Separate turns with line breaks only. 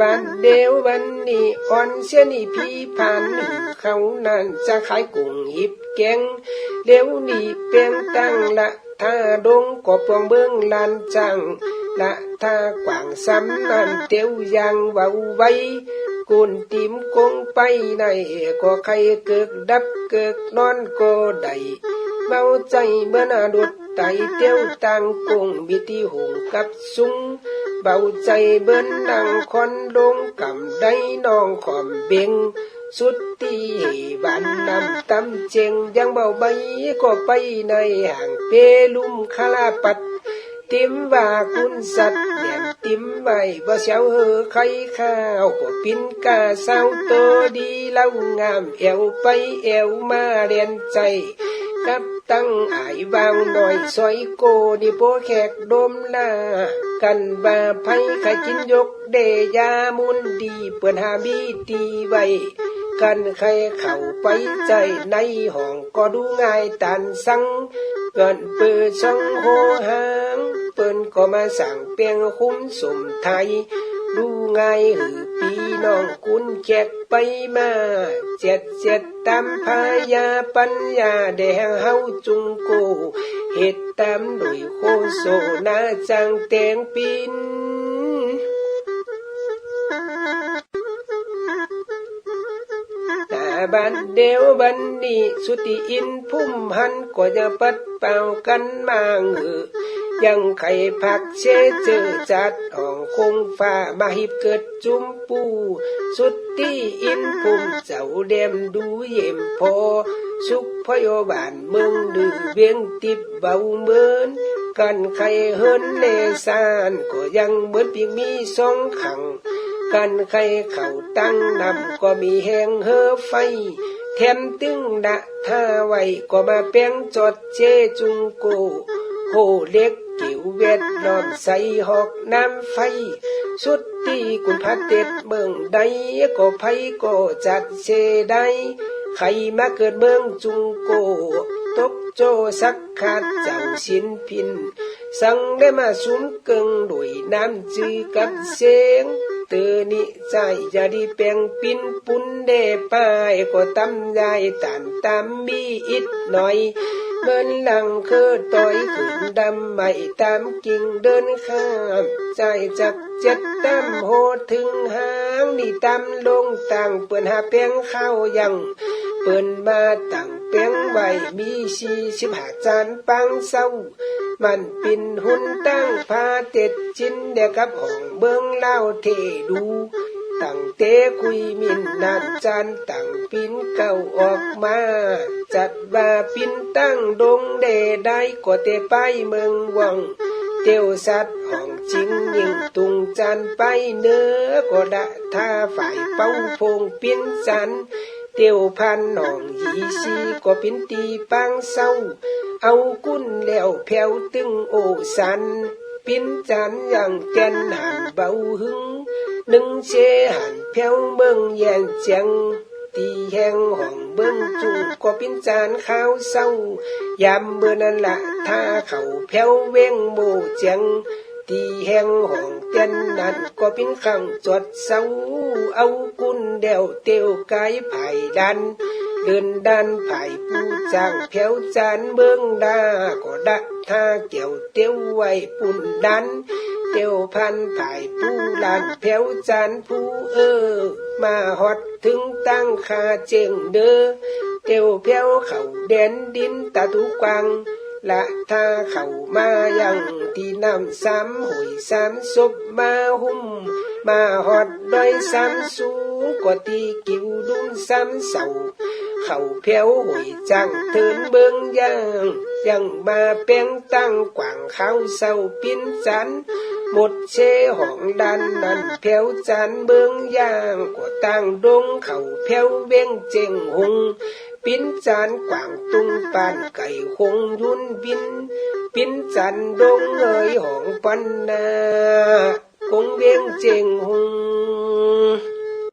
บ้านเดียววันนี้อ่อนเสียนี่พี่ผ่านเขานั่นจะขายกุ้งหิบแกงเดี๋ยวนี้เปลี่ยนตั้งละถ้าดงก็ปองเบื้องลานจังละถ้ากว่างซ้ำนั่นเตียวยางเบาไว้กุนติมกงไปในก็ใครเกิกดับเกิกนอนก็ได้เบาใจเมื่อนาดุดไตเตียวตังกงบิติหงกับสุง เบาใจเบิ้นดังคอนดงกำได้น้องขอมเบงสุดที่บ้านนำตำเจงยังเบาใบก็ไปในห่างเปลุมคาลาปัด ติมว่าคุณสัตว์แดนติมใบบ่เสียวเฮอไข่ข้าวก็ปินกาเศร้าโตดีเล่างามเอวไปเอวมาเรียนใจ กับตั้งอายบางหน่อยซอยโกดิโปแขกดมลากันบาไผไขกินยกเดยามุนดีเปิดหาบีตีไว้กันใครเข้าไปใจในห้องก็ดูง่ายตันสังเกินเปิดช่องโหหางเปิ้นก็มาสั่งเปียงคุ้มสมไทย ดูง่ายหือปีน้องกุนแจกไปมาเจ็ดเจ็ดตามพายาปัญญาแดงเฮาจุงโกเหตุตามโดยโคโซนาจังแตงปินต่บันเดวบันนี้สุติอินพุ่มหันก็จะปัดเป่ากันมาเงือ ยังไข่ผักเชเจอจัดอ่องคงฟ้ามาหิบเกิดจุมปู สุดที่อินพุ่มเจ้าเดมดูเยี่ยมพอ สุขพยาบาลเมืองดื้อเวียงติบเบาเหมือนกันไข่เฮินเลสานก็ยังเหมือนเพียงมีสองขัง กันใครเข่าตั้งนำก็มีแหงเฮอไฟแถมตึงดะท่าไว้ก็มาแป้งจดเจจุงโกโหเล็ก กิวเวดนอนใส่หอกน้ำไฟ สุดที่กุณพัดเต็ดเมืองใดก็ไผก็จัดเชได้ใครมาเกิดเมืองจุงโกตกโจสักขาดเจ้าสินพิน สังได้มาสุมเกิงด้วยน้ำจือกับเสียง ตือนิใจจะดีเปียงปินปุนเดป้ายก็ตำยายตานตามมีอิดหน่อยเบินหลังเคือต่อยขึ้นดำไม่ตามกิ่งเดินข้ามใจจับเจ็ดตามโหดถึงหางนี่ตามลงต่างเปิ่นหาเปียงข้าวยังเปิ้นมาตั้งเปียงไหว้มีสีสิบหาจานปังเศร้า มันปินหุ่นตั้งพาเต็ดจินเดียกับห้องเบิ้งเล่าเทดูตั้งเตะคุยมินนาจานตั้งปินเก่าออกมา จัดบาปินตั้งดงเดได้ก็เตไปเมืองวังเตียวสัตว์ห้องจริงยิ่งตุงจันไปเนื้อก็ดะท่าฝ่ายเป้าพงปินจัน เตียวพันหนองยีซีก็ปินตีปังเศร้า เอากุ้นแล้วแผวตึงโอสัน ปินจันอย่างแกนหันเบาหึงหนึ่งเชหันแผวเมืองแยงเจียงตีแหงห้องเบิ้งจุงก็ปินจานข้าวเศร้ายามเบื่อนั่นละท่าเขาแผวเว้งโมเจียง ตีแห่งห้องเต้นนั่นก็เป็นขังจดเศร้าเอากุนเดวเตียวกายไผ่ดัน เดินดันไผ่ปูจางแผวจานเบื้องดาก็ดักท่าเกี่ยวเตียวไว้ปุ่นดันเตียวพันไผ่ปูลานแผวจานผู้เออ มาฮอดถึงตั้งคาเจงเด้อเตียวแผวเขาแดนดินตาทุกวัง ละถ้าเข้ามายังที่น้ำซ้ำหอยซ้ำศพมาหุ้มมาหอดดอยซ้ำสูงกว่าตีกิวดุมซ้ำเสาเขาเพียวหอยจังเทินเบิงย่างยังมาเป้งตั้งกว่างเขาเศร้าปิ้นจันหมดเชห้องดันนั่นเพียวจันเบิงยางกว่าตั้งดงเขาเพียวเว้งเจงหง ปิ้นจันกว่างตุงปันไก่คงยุน